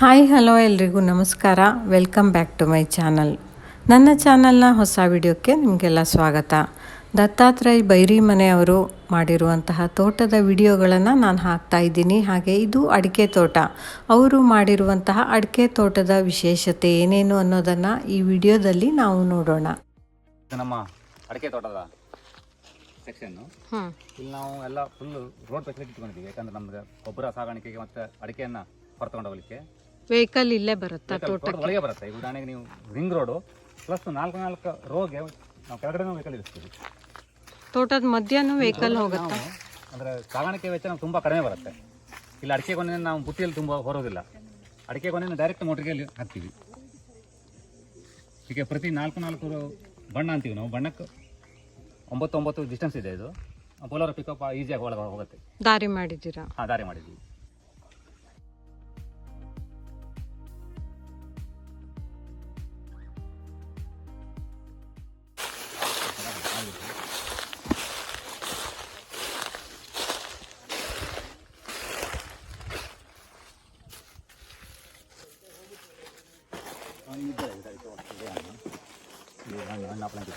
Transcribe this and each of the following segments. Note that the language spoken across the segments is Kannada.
ಹಾಯ್ ಹಲೋ ಎಲ್ರಿಗೂ ನಮಸ್ಕಾರ. Welcome back to my channel ನನ್ನ ಚಾನಲ್ನ ಹೊಸ ವಿಡಿಯೋಕ್ಕೆ ನಿಮಗೆಲ್ಲ ಸ್ವಾಗತ. ದತ್ತಾತ್ರೇಯ ಬೈರಿ ಮನೆಯವರು ಮಾಡಿರುವಂತಹ ತೋಟದ ವಿಡಿಯೋಗಳನ್ನು ನಾನು ಹಾಕ್ತಾ ಇದ್ದೀನಿ. ಹಾಗೆ ಇದು ಅಡಿಕೆ ತೋಟ. ಅವರು ಮಾಡಿರುವಂತಹ ಅಡಿಕೆ ತೋಟದ ವಿಶೇಷತೆ ಏನೇನು ಅನ್ನೋದನ್ನು ಈ ವಿಡಿಯೋದಲ್ಲಿ ನಾವು ನೋಡೋಣ. ನಮ್ಮ ಅಡಿಕೆ ತೋಟದ ಸೆಕ್ಷನ್ನು ಇಲ್ಲಿ ನಾವು ಎಲ್ಲ ಫುಲ್ ರೋಡ್ ಫೆಸಿಲಿಟಿ ಇಟ್ಕೊಂಡಿದ್ದೀವಿ. ಯಾಕಂದ್ರೆ ನಮ್ಗೆ ಗೊಬ್ಬರ ಸಾಗಾಣಿಕೆಗೆ ಮತ್ತು ಅಡಿಕೆಯನ್ನು ಹೊರತಕೊಂಡು ಹೋಗ್ಲಿಕ್ಕೆ ವೆಹಿಕಲ್ ಇಲ್ಲೇ ಬರುತ್ತಾ ತೋಟಕ್ಕೆ? ಒಳಗೆ ಬರುತ್ತೆ. ಈಗ ಉದಾಹರಣೆಗೆ ನೀವು ರಿಂಗ್ ರೋಡು ಪ್ಲಸ್ ನಾಲ್ಕು ನಾಲ್ಕು ರೋಗೆ ನಾವು ಕೆಳಗಡೆ ವೆಹಿಕಲ್ ಇರಿಸ್ತೀವಿ. ತೋಟದ ಮಧ್ಯಾಹ್ನ ವೆಹಿಕಲ್ ಹೋಗುತ್ತೆ? ಅಂದ್ರೆ ಸಾಗಾಣಿಕೆ ವೆಚ್ಚ ನಮ್ಗೆ ತುಂಬ ಕಡಿಮೆ ಬರುತ್ತೆ. ಇಲ್ಲಿ ಅಡಿಕೆ ಕೊನೆ ನಾವು ಬುಟ್ಟಿಯಲ್ಲಿ ತುಂಬ ಹೊರೋದಿಲ್ಲ. ಅಡಿಕೆ ಕೊನೆ ಡೈರೆಕ್ಟ್ ಮೋಟ್ರಿಗೆ ಹಾಕ್ತೀವಿ. ಈಗ ಪ್ರತಿ ನಾಲ್ಕು ನಾಲ್ಕು ಬಣ್ಣ ಅಂತೀವಿ ನಾವು. ಬಣ್ಣಕ್ಕೆ ಒಂಬತ್ತು ಒಂಬತ್ತು ಡಿಸ್ಟೆನ್ಸ್ ಇದೆ ಇದು. ಬೋಲರ್ ಪಿಕಪ್ ಈಸಿಯಾಗಿ ಒಳಗೆ ಹೋಗುತ್ತೆ. ದಾರಿ ಮಾಡಿದ್ದೀರಾ? ಹಾಂ ದಾರಿ ಮಾಡಿದ್ವಿ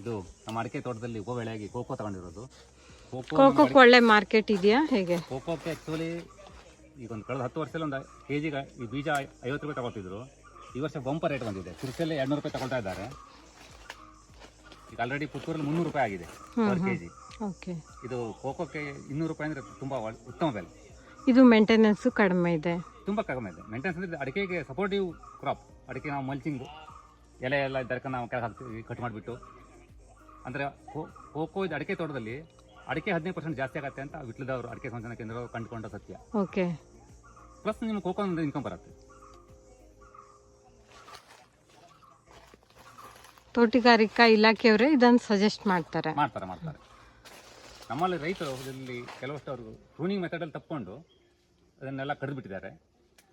ಇದು ನಮ್ಮ ಅಡಿಕೆ ತೋಟದಲ್ಲಿ ಉಪ ಬೆಳೆಯಾಗಿ ಕೋಕೋ ತಗೊಂಡಿರೋದು. ಕೋಕೋ ಕೋಕೋಕ್ ಒಳ್ಳೆ ಮಾರ್ಕೆಟ್ ಇದೆಯಾ? ಹೇಗೆ? ಕೋಕೋಕ್ಕೆ ಆ್ಯಕ್ಚುಲಿ ಈಗ ಒಂದು ಕಳೆದ ಹತ್ತು ವರ್ಷದಲ್ಲಿ ಒಂದು ಕೆ ಜಿಗೆ ಈ ಬೀಜ ಐವತ್ತು ರೂಪಾಯಿ ತಗೊಳ್ತಿದ್ರು. ಈ ವರ್ಷ ಬಂಪರ್ ರೇಟ್ ಬಂದಿದೆ. ತಿರುಸಲ್ಲಿ ಎರಡ್ನೂರು ರೂಪಾಯಿ ತಗೊಳ್ತಾ ಇದ್ದಾರೆ. ಈಗ ಆಲ್ರೆಡಿ ಪುತ್ತೂರಲ್ಲಿ ಮುನ್ನೂರು ರೂಪಾಯಿ ಆಗಿದೆ ಪರ್ ಕೆ ಜಿ ಓಕೆ ಇದು ಕೋಕೋಕ್ಕೆ ಇನ್ನೂರು ರೂಪಾಯಿ ಅಂದರೆ ತುಂಬ ಉತ್ತಮ ಬೆಲೆ. ಇದು ಮೇಂಟೆನೆನ್ಸು ಕಡಿಮೆ ಇದೆ. ತುಂಬ ಕಡಿಮೆ ಇದೆ. ಮೇಂಟೆನೆನ್ಸ್ ಅಂದರೆ ಅಡಿಕೆಗೆ ಸಪೋರ್ಟಿವ್ ಕ್ರಾಪ್ ಅಡಿಕೆ ನಾವು ಮಲ್ಚಿಂಗು ಎಲೆ ಎಲ್ಲ ಇದಕ್ಕೆ ನಾವು ಕೆಳಗೆ ಹಾಕ್ತೀವಿ ಕಟ್ ಮಾಡಿಬಿಟ್ಟು. ಅಂದರೆ ಕೋಕೋ ಇದು ಅಡಿಕೆ ತೋಟದಲ್ಲಿ ಅಡಿಕೆ ಹದಿನೈದು ಪರ್ಸೆಂಟ್ ಜಾಸ್ತಿ ಆಗುತ್ತೆ ಅಂತ ವಿಟ್ಲದವರು ಅಡಿಕೆ ಸಂಶೋಧನಾ ಕೇಂದ್ರ ಕಂಡುಕೊಂಡ ಸತ್ಯ. ಓಕೆ. ಪ್ಲಸ್ ನಿಮ್ಗೆ ಕೋಕೋ ಅಂದರೆ ಇನ್ಕಮ್ ಬರುತ್ತೆ. ತೋಟಗಾರಿಕಾ ಇಲಾಖೆಯವರೇ ಇದನ್ನು ಸಜೆಸ್ಟ್ ಮಾಡ್ತಾರೆ. ಮಾಡ್ತಾರೆ ಮಾಡ್ತಾರೆ. ನಮ್ಮಲ್ಲಿ ರೈತರು ಇಲ್ಲಿ ಕೆಲವಷ್ಟು ಅವರು ಪ್ರೂನಿಂಗ್ ಮೆಥಡಲ್ಲಿ ತಪ್ಕೊಂಡು ಅದನ್ನೆಲ್ಲ ಕಡಿದು ಬಿಟ್ಟಿದ್ದಾರೆ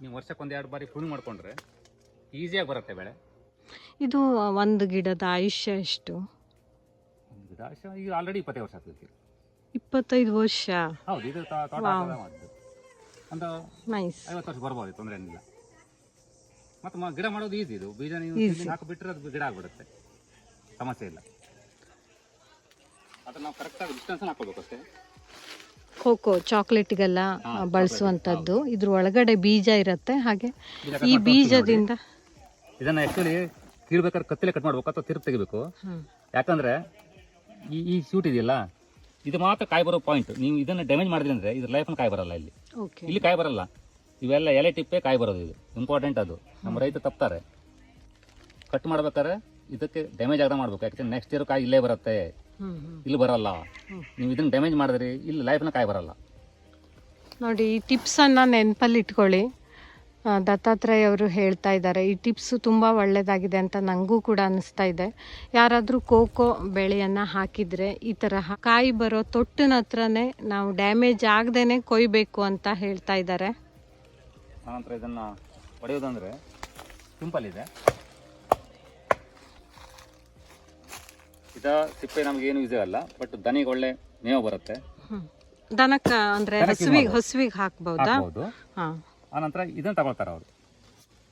ನೀವು ವರ್ಷಕ್ಕೆ ಒಂದು ಎರಡು ಬಾರಿ ಪ್ರೂನಿಂಗ್ ಮಾಡಿಕೊಂಡ್ರೆ ಈಸಿಯಾಗಿ ಬರುತ್ತೆ ಬೆಳೆ? ಇದು ಒಂದು ಗಿಡದ ಆಯುಷ್ಯ ಎಷ್ಟು? ಗಿಡ ಅಷ್ಟೇ ಈಗ ಆಲ್ರೆಡಿ ಇಪ್ಪತ್ತೈದು ವರ್ಷ ಆಗ್ತದೆ ಇಪ್ಪತ್ತೈದು ವರ್ಷ? ಹೌದು ಇದು ತೋ- ತೋಟ ಹಾಕೋದೇ ಮಾಡಿದ್ದು. ಒಂದು ನೈಸ್ ಐವತ್ತು ವರ್ಷ ಬರ್ಬೋದು ತೊಂದರೆ ಏನಿಲ್ಲ. ಮತ್ತು ಮ- ಗಿಡ ಮಾಡೋದು ಈಸಿ ಇದು. ಬೀಜ ನೀವು Easy. ಹಾಕಿಬಿಟ್ರೆ ಅದು ಗಿಡ ಆಗ್ಬಿಡುತ್ತೆ. ಸಮಸ್ಯೆ ಇಲ್ಲ. ಅದನ್ನ ನಾವು ಕರೆಕ್ಟಾಗಿ ಡಿಸ್ಟೆನ್ಸ್ ಹಾಕೋಬೇಕು ಅಷ್ಟೇ. ಖೋಖೋ ಚಾಕ್ಲೇಟ್ಗೆಲ್ಲ ಹಾ, ಬಳಸುವಂಥದ್ದು. ಇದ್ರ ಒಳಗಡೆ ಬೀಜ ಇರುತ್ತೆ ಹಾಗೆ ಬೀಜ ಈ ಬೀಜದಿಂದ ಇದನ್ನ ಆಕ್ಚುಲಿ ಕೀಳ್ಬೇಕಾದ್ರೆ ಕತ್ತಲೆ ಕಟ್ ಮಾಡ್ಬೇಕು ಅಥವಾ ತಿರುಗಿ ತೆಗಿಬೇಕು. ಯಾಕಂದ್ರೆ ಈ ಈ ಸೂಟ್ ಇದೆಯಲ್ಲ ಇದು ಮಾತ್ರ ಕಾಯಿ ಬರೋ ಪಾಯಿಂಟ್ ನೀವು ಇದನ್ನ ಡ್ಯಾಮೇಜ್ ಮಾಡಿದ್ರಿ ಅಂದ್ರೆ ಇದ್ರ ಲೈಫ್ ಕಾಯಿ ಬರಲ್ಲ ಇಲ್ಲಿ. ಇಲ್ಲಿ ಕಾಯಿ ಬರಲ್ಲ. ಇವೆಲ್ಲ ಎಲೆ ಟಿಪ್ಪೆ ಕಾಯಿ ಬರೋದು ಇದು. ಇಂಪಾರ್ಟೆಂಟ್ ಅದು. ನಮ್ಮ ರೈತ ತಪ್ತಾರೆ. ಕಟ್ ಮಾಡ್ಬೇಕಾದ್ರೆ ಇದಕ್ಕೆ ಡ್ಯಾಮೇಜ್ ಆಗದ ಮಾಡ್ಬೇಕು. ಯಾಕಂದ್ರೆ ನೆಕ್ಸ್ಟ್ ಇಯರ್ ಕಾಯಿ ಇಲ್ಲೇ ಬರುತ್ತೆ. ಇಲ್ಲಿ ಬರಲ್ಲ. ನೀವು ಇದನ್ನ ಡ್ಯಾಮೇಜ್ ಮಾಡಿದ್ರಿ ಇಲ್ಲಿ ಲೈಫ್ನ ಕಾಯಿ ಬರಲ್ಲ. ನೋಡಿ ಈ ಟಿಪ್ಸನ್ನು ನೆನಪಲ್ಲಿ ಇಟ್ಕೊಳ್ಳಿ. ದತ್ತಾತ್ರೇಯ ಅವರು ಹೇಳ್ತಾ ಇದ್ದಾರೆ ಈ ಟಿಪ್ಸು ತುಂಬ ಒಳ್ಳೆಯದಾಗಿದೆ ಅಂತ ನನಗೂ ಕೂಡ ಅನಿಸ್ತಾ ಇದೆ. ಯಾರಾದರೂ ಕೋಕೋ ಬೆಳೆಯನ್ನು ಹಾಕಿದರೆ ಈ ಥರ ಕಾಯಿ ಬರೋ ತೊಟ್ಟಿನ ಹತ್ರನೇ ನಾವು ಡ್ಯಾಮೇಜ್ ಆಗದೇನೆ ಕೊಯ್ಬೇಕು ಅಂತ ಹೇಳ್ತಾ ಇದ್ದಾರೆ. ಆನಂತರ ಇದನ್ನ ಹೊಡೆಯೋದಂದರೆ ಸಿಂಪಲ್ ಇದೆ ಇದ ಸಿಪ್ಪೆ ನಮಗೇನು ಯೂಸ್ ಬಟ್ ದನಿಗೆ ಒಳ್ಳೆ ಮೇವು ಬರುತ್ತೆ. ದನಕ್ಕೆ ಅಂದರೆ ಹಸುವಿಗೆ. ಹಸುವಿಗೆ ಹಾಕ್ಬೋದಾ. ಹಾಂ. ಆನಂತರ ಇದನ್ನ ತಗೊಳ್ತಾರೆ ಅವರು.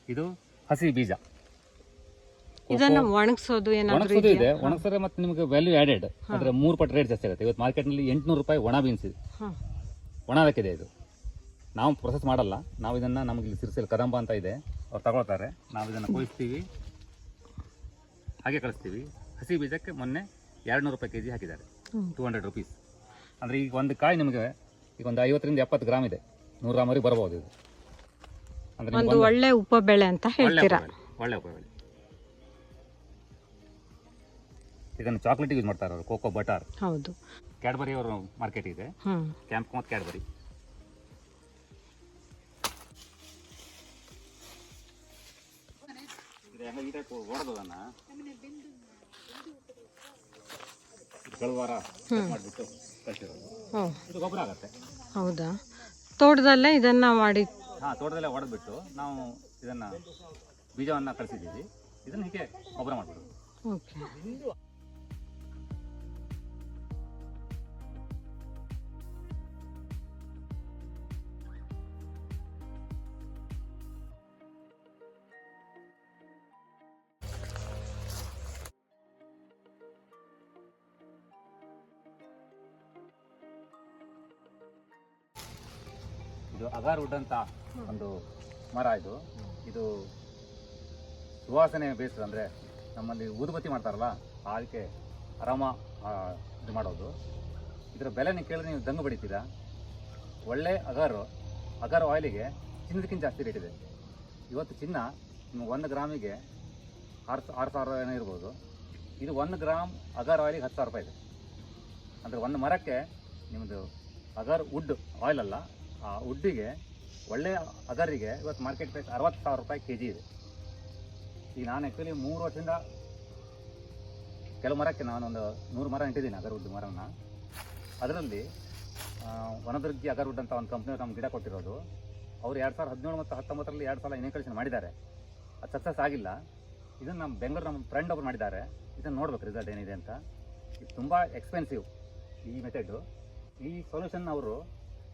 ಇದು ಹಸಿ ಬೀಜ. ಇದನ್ನ ಒಣಗಿಸೋದು ಇದೆ. ಒಣಗಿಸಿದ್ರೆ ಮತ್ತೆ ನಿಮಗೆ ವ್ಯಾಲ್ಯೂ ಆಡೆಡ್ ಅಂದ್ರೆ ಮೂರು ಪಟ್ಟು ರೇಟ್ ಜಾಸ್ತಿ ಆಗುತ್ತೆ. ಇವತ್ತು ಮಾರ್ಕೆಟ್ನಲ್ಲಿ ಎಂಟುನೂರು ರೂಪಾಯಿ ಒಣ ಬೀನ್ಸ್ ಇದೆ. ಒಣದಕ್ಕಿದೆ ಇದು. ನಾವು ಪ್ರೊಸೆಸ್ ಮಾಡಲ್ಲ. ನಾವು ಇದನ್ನ ನಮಗೆ ಇಲ್ಲಿ ಸಿರಿಸಲ್ ಕದಂಬ ಅಂತ ಇದೆ. ಅವ್ರು ತಗೊಳ್ತಾರೆ. ನಾವು ಇದನ್ನ ಕೊಯ್ಸ್ತೀವಿ. ಹಾಗೆ ಕಳಿಸ್ತೀವಿ. ಹಸಿ ಬೀಜಕ್ಕೆ ಮೊನ್ನೆ ಎರಡು ನೂರು ರೂಪಾಯಿ ಕೆ ಜಿ ಹಾಕಿದ್ದಾರೆ. ಟೂ ಹಂಡ್ರೆಡ್ ರುಪೀಸ್ ಅಂದರೆ ಈಗ ಒಂದು ಕಾಯಿ ನಿಮಗೆ ಈಗ ಒಂದು ಐವತ್ತರಿಂದ ಎಪ್ಪತ್ತು ಗ್ರಾಮ್ ಇದೆ. ನೂರು ಗ್ರಾಮವರೆಗೆ ಬರ್ಬೋದು ಇದು. ಒಂದು ಒಳ್ಳೆ ಉಪಬೆಳೆ ಅಂತ ಹೇಳ್ತೀರಾ? ಒಳ್ಳೆ ಒಳ್ಳೆ ಬೆಳೆ ಇದನ್ನು ಚಾಕ್ಲೇಟ್ ಯೂಸ್ ಮಾಡ್ತಾರೆ ಅವರು ಕೋಕೋ ಬಟರ್ ಹೌದು. ಕ್ಯಾಡ್ಬರಿ ಅವರು ಮಾರ್ಕೆಟ್ ಇದೆ. ಕ್ಯಾಂಪ್ ಮತ್ತು ಕ್ಯಾಡ್ಬರಿ ಹೌದಾ? ತೋಟದಲ್ಲೇ ಇದನ್ನ ಮಾಡಿ ಹಾಂ ತೋಟದಲ್ಲೇ ಹೊಡೆದ್ಬಿಟ್ಟು ನಾವು ಇದನ್ನ ಬೀಜವನ್ನ ಕಳಿಸಿದ್ದೀವಿ. ಇದನ್ನ ಹೀಗೆ ಗೊಬ್ಬರ ಮಾಡಿಬಿಡೋದು ಇದು ಅಗಾರ್ ಉಡ್ಡಂತ ಅಂತ ಒಂದು ಮರ ಇದು. ಇದು ಸುವಾಸನೆ ಬೇಸ್ ಅಂದರೆ ನಮ್ಮಲ್ಲಿ ಊದುಬತ್ತಿ ಮಾಡ್ತಾರಲ್ಲ ಅದಕ್ಕೆ ಆರಾಮ ಇದು ಮಾಡೋದು. ಇದರ ಬೆಲೆ ನೀವು ಕೇಳಿದ್ರೆ ನೀವು ದಂಗು ಬಡಿತೀರಾ. ಒಳ್ಳೆ ಅಗಾರು, ಅಗರ್ ಆಯಿಲಿಗೆ ಚಿನ್ನದಕ್ಕಿಂತ ಜಾಸ್ತಿ ರೇಟ್ ಇದೆ. ಇವತ್ತು ಚಿನ್ನ ನಿಮ್ಗೆ ಒಂದು ಗ್ರಾಮಿಗೆ ಆರು ಆರು ಸಾವಿರ ಏನೋ ಇರ್ಬೋದು. ಇದು ಒಂದು ಗ್ರಾಮ್ ಅಗರ್ ಆಯಿಲಿಗೆ ಹತ್ತು ಸಾವಿರ ರೂಪಾಯಿ ಇದೆ. ಅಂದರೆ ಒಂದು ಮರಕ್ಕೆ ನಿಮ್ಮದು ಅಗರ್ ವುಡ್ ಆಯಿಲ್ ಅಲ್ಲ, ಆ ವುಡ್ಡಿಗೆ ಒಳ್ಳೆಯ ಅದರಿಗೆ ಇವತ್ತು ಮಾರ್ಕೆಟ್ ಪ್ರೈಸ್ ಅರವತ್ತು ಸಾವಿರ ರೂಪಾಯಿ ಕೆ ಜಿ ಇದೆ. ಈಗ ನಾನು ಆ್ಯಕ್ಚುಲಿ ಮೂರು ವರ್ಷದಿಂದ ಕೆಲವು ಮರಕ್ಕೆ ನಾನೊಂದು ನೂರು ಮರ ನೆಟ್ಟಿದ್ದೀನಿ ಅಗರ್ವುಡ್ ಮರನ ಅದರಲ್ಲಿ ವನದುರ್ಗಿ ಅಗರ್ವುಡ್ ಅಂತ ಒಂದು ಕಂಪ್ನಿಯವ್ರು ನಮ್ಮ ಗಿಡ ಕೊಟ್ಟಿರೋದು. ಅವರು ಎರಡು ಸಾವಿರದ ಹದಿನೇಳು ಮತ್ತು ಹತ್ತೊಂಬತ್ತರಲ್ಲಿ ಎರಡು ಸಲ ಇನಿಕಲ್ಷನ್ ಮಾಡಿದ್ದಾರೆ. ಅದು ಸಕ್ಸಸ್ ಆಗಿಲ್ಲ. ಇದನ್ನು ನಮ್ಮ ಬೆಂಗಳೂರು ನಮ್ಮ ಫ್ರೆಂಡ್ ಒಬ್ಬರು ಮಾಡಿದ್ದಾರೆ. ಇದನ್ನು ನೋಡ್ಬೇಕು ರಿಸಲ್ಟ್ ಏನಿದೆ ಅಂತ. ಇದು ತುಂಬ ಎಕ್ಸ್ಪೆನ್ಸಿವ್ ಈ ಮೆಥಡು ಈ ಸೊಲ್ಯೂಷನ್ ಅವರು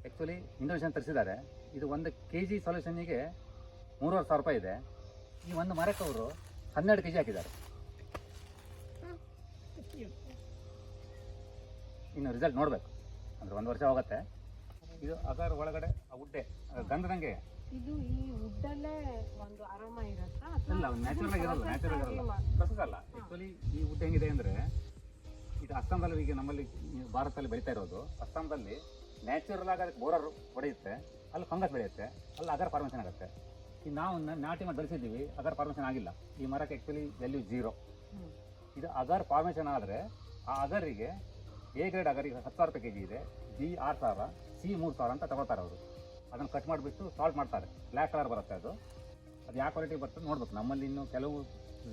ಆ್ಯಕ್ಚುಲಿ ಇಂಡೋನೇಷನ್ ತರಿಸಿದ್ದಾರೆ. ಇದು ಒಂದು ಕೆ ಜಿ ಸೊಲ್ಯೂಷನಿಗೆ ಮೂರುವರೆ ಸಾವಿರ ರೂಪಾಯಿ ಇದೆ. ಈ ಒಂದು ಮರಕ್ಕೆ ಅವರು ಹನ್ನೆರಡು ಕೆ ಜಿ ಹಾಕಿದ್ದಾರೆ. ಇನ್ನು ರಿಸಲ್ಟ್ ನೋಡಬೇಕು. ಅಂದರೆ ಒಂದು ವರ್ಷ ಹೋಗುತ್ತೆ. ಇದು ಅದರ ಒಳಗಡೆ ಆ ಉಡ್ಡೆ ಗಂಧದಂಗೆ. ಇದು ಈ ಉಡ್ಡಲ್ಲೇ ಒಂದು ಇರತ್ತಾ? ಇಲ್ಲ ನ್ಯಾಚುರಲ್ ಆಗಿರಲ್ಲ ನ್ಯಾಚುರಲ್ ಆಗಿರಲ್ಲ. ಪ್ರೊಸೆಸ್ ಅಲ್ಲ. ಆ್ಯಕ್ಚುಲಿ ಈ ಹುಡ್ಡೆ ಹೆಂಗಿದೆ ಅಂದರೆ ಇದು ಅಸ್ಸಾಂದಲ್ಲಿ ಈಗ ನಮ್ಮಲ್ಲಿ ಭಾರತದಲ್ಲಿ ಬೆಳೀತಾ ಇರೋದು. ಅಸ್ಸಾಂದಲ್ಲಿ ನ್ಯಾಚುರಲ್ ಆಗಿ ಅದಕ್ಕೆ ಬೋರರ್ ಹೊಡೆಯುತ್ತೆ ಅಲ್ಲಿ ಫಂಗಸ್ ಬೆಳೆಯುತ್ತೆ ಅಲ್ಲಿ ಅಗರ್ ಫಾರ್ಮೇಷನ್ ಆಗುತ್ತೆ. ಈ ನಾವು ನಾಟಿ ಮಾಡಿ ಬೆಳೆಸಿದ್ದೀವಿ ಅಗರ್ ಫಾರ್ಮೇಷನ್ ಆಗಿಲ್ಲ. ಈ ಮರಕ್ಕೆ ಆ್ಯಕ್ಚುಲಿ ವ್ಯಾಲ್ಯೂ ಜೀರೋ ಇದು ಅಗರ್ ಫಾರ್ಮೇಷನ್ ಆದರೆ ಆ ಅಗರಿಗೆ ಎ ಗ್ರೇಡ್ ಅಗರಿಗೆ ಹತ್ತು ಸಾವಿರ ರೂಪಾಯಿ ಕೆ ಜಿ ಇದೆ ಬಿ ಆರು ಸಾವಿರ ಸಿ ಮೂರು ಸಾವಿರ ಅಂತ ತಗೊಳ್ತಾರೆ ಅವರು. ಅದನ್ನು ಕಟ್ ಮಾಡಿಬಿಟ್ಟು ಸಾಲ್ಟ್ ಮಾಡ್ತಾರೆ. ಬ್ಲ್ಯಾಕ್ ಕಲರ್ ಬರುತ್ತೆ ಅದು. ಅದು ಯಾವ ಕ್ವಾಲಿಟಿ ಬರ್ತದೆ ನೋಡ್ಬೇಕು. ನಮ್ಮಲ್ಲಿ ಇನ್ನು ಕೆಲವು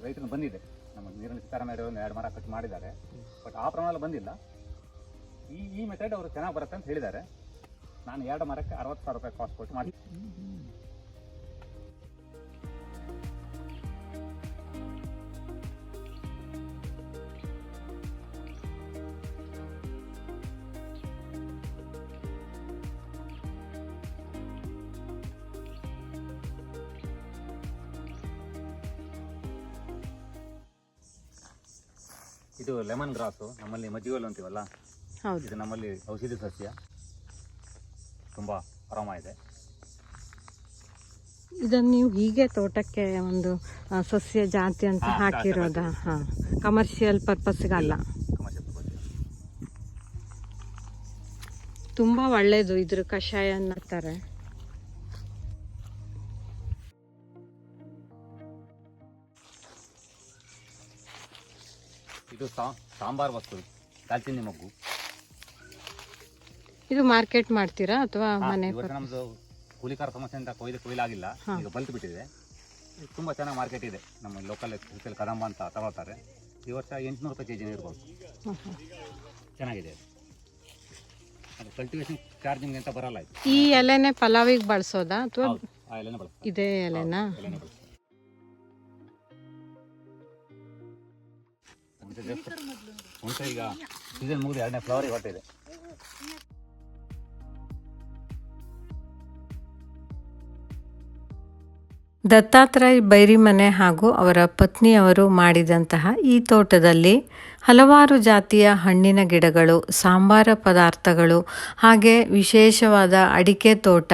ರೈತರು ಬಂದಿದೆ. ನಮ್ಮ ನೀರಿನ ಸಿತಾರಾಮಯ್ಯ ಒಂದು ಎರಡು ಮರ ಕಟ್ ಮಾಡಿದ್ದಾರೆ. ಬಟ್ ಆ ಪ್ರಮಾಣದಲ್ಲಿ ಬಂದಿಲ್ಲ. ಈ ಈ ಮೆಥಡ್ ಅವರು ಚೆನ್ನಾಗಿ ಬರುತ್ತೆ ಅಂತ ಹೇಳಿದ್ದಾರೆ. ನಾನು ಎರಡು ಮರಕ್ಕೆ ಅರವತ್ತು ಸಾವಿರ ರೂಪಾಯಿ ಕಾಸ್ಟ್ ಕೊಟ್ಟು ಮಾಡಿ ಇದು ಲೆಮನ್ ಗ್ರಾಸು ನಮ್ಮಲ್ಲಿ ಮಜ್ಜಿಗೋಲು ಅಂತೀವಲ್ಲ? ಹೌದು. ಇದು ನಮ್ಮಲ್ಲಿ ಔಷಧಿ ಸಸ್ಯ. ತುಂಬ ಆರಾಮ ಇದೆ. ಇದನ್ನು ನೀವು ಹೀಗೆ ತೋಟಕ್ಕೆ ಒಂದು ಸಸ್ಯ ಜಾತಿ ಅಂತ ಹಾಕಿರೋದ? ಹಾ. ಕಮರ್ಷಿಯಲ್ ಪರ್ಪಸ್ಗಲ್ಲ ತುಂಬ ಒಳ್ಳೆಯದು ತುಂಬಾ ಒಳ್ಳೇದು ಇದ್ರ ಕಷಾಯ ಅನ್ನತ್ತಾರೆ. ಇದು ಸಾ- ಸಾಂಬಾರ್ ವಸ್ತು ದಾಲ್ಚಿನ್ನಿ ಮೊಗ್ಗು. ಇದು ಮಾರ್ಕೆಟ್ ಮಾಡ್ತೀರಾ ಅಥವಾ ಮನೆ ನಮ್ದು ಕೂಲಿಕಾರ ಸಮಸ್ಯೆ ಅಂತ ಕೊಯ್ದು ಕೊಯ್ಲಾಗಿಲ್ಲ. ಈಗ ಬಲ್ತು ಬಿಟ್ಟಿದೆ. ತುಂಬಾ ಚೆನ್ನಾಗಿ ಮಾರ್ಕೆಟ್ ಇದೆ. ನಮ್ಮ ಲೋಕಲ್ ಎಕ್ಸ್ಪೆಷಲ್ ಕದಂಬ ಅಂತ ತಗೊಳ್ತಾರೆ. ಈ ವರ್ಷ ಎಂಟುನೂರು ರೂಪಾಯಿ ಕೆ ಜಿ ಇರ್ಬೋದು. ಚೆನ್ನಾಗಿದೆ. ಅದು ಕಲ್ಟಿವೇಶನ್ ಚಾರ್ಜಿಂಗ್ ಅಂತ ಬರಲ್ಲ ಇದು. ಈ ಎಲೆನೆ ಪಲಾವಿಗೆ ಬಳಸೋದಾ ಅಥವಾ ಹೌದು ಆ ಎಲೆನೇ ಬಳಸ್ತಾರೆ. ಇದೇ ಎಲೆನಾ? ಎಲೆನೇ ಬಳಸ್ತಾರೆ. ಹುಣಸೆ ಈಗ ಸೀಸನ್ ಮುಗಿದು ಎರಡನೇ ಫ್ಲವರಿಗೆ ಹೊರಟಿದೆ. ದತ್ತಾತ್ರೇಯ ಬೈರಿಮನೆ ಹಾಗೂ ಅವರ ಪತ್ನಿಯವರು ಮಾಡಿದಂತಹ ಈ ತೋಟದಲ್ಲಿ ಹಲವಾರು ಜಾತಿಯ ಹಣ್ಣಿನ ಗಿಡಗಳು, ಸಾಂಬಾರ ಪದಾರ್ಥಗಳು ಹಾಗೆ ವಿಶೇಷವಾದ ಅಡಿಕೆ ತೋಟ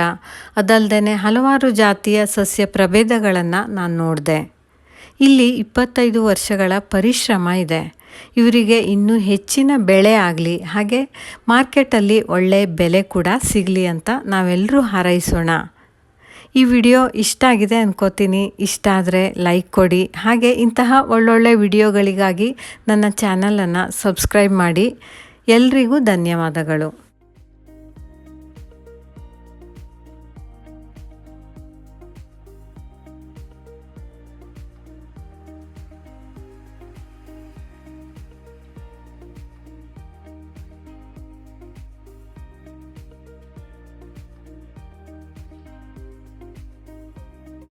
ಅದಲ್ಲದೆ ಹಲವಾರು ಜಾತಿಯ ಸಸ್ಯ ಪ್ರಭೇದಗಳನ್ನು ನಾನು ನೋಡಿದೆ. ಇಲ್ಲಿ ಇಪ್ಪತ್ತೈದು ವರ್ಷಗಳ ಪರಿಶ್ರಮ ಇದೆ. ಇವರಿಗೆ ಇನ್ನೂ ಹೆಚ್ಚಿನ ಬೆಳೆ ಆಗಲಿ, ಹಾಗೆ ಮಾರ್ಕೆಟಲ್ಲಿ ಒಳ್ಳೆಯ ಬೆಲೆ ಕೂಡ ಸಿಗಲಿ ಅಂತ ನಾವೆಲ್ಲರೂ ಹಾರೈಸೋಣ. ಈ ವಿಡಿಯೋ ಇಷ್ಟ ಆಗಿದೆ ಅನ್ಕೋತೀನಿ. ಇಷ್ಟ ಆದರೆ ಲೈಕ್ ಕೊಡಿ. ಹಾಗೆ ಇಂತಹ ಒಳ್ಳೊಳ್ಳೆ ವಿಡಿಯೋಗಳಿಗಾಗಿ ನನ್ನ ಚಾನಲನ್ನು ಸಬ್ಸ್ಕ್ರೈಬ್ ಮಾಡಿ. ಎಲ್ರಿಗೂ ಧನ್ಯವಾದಗಳು.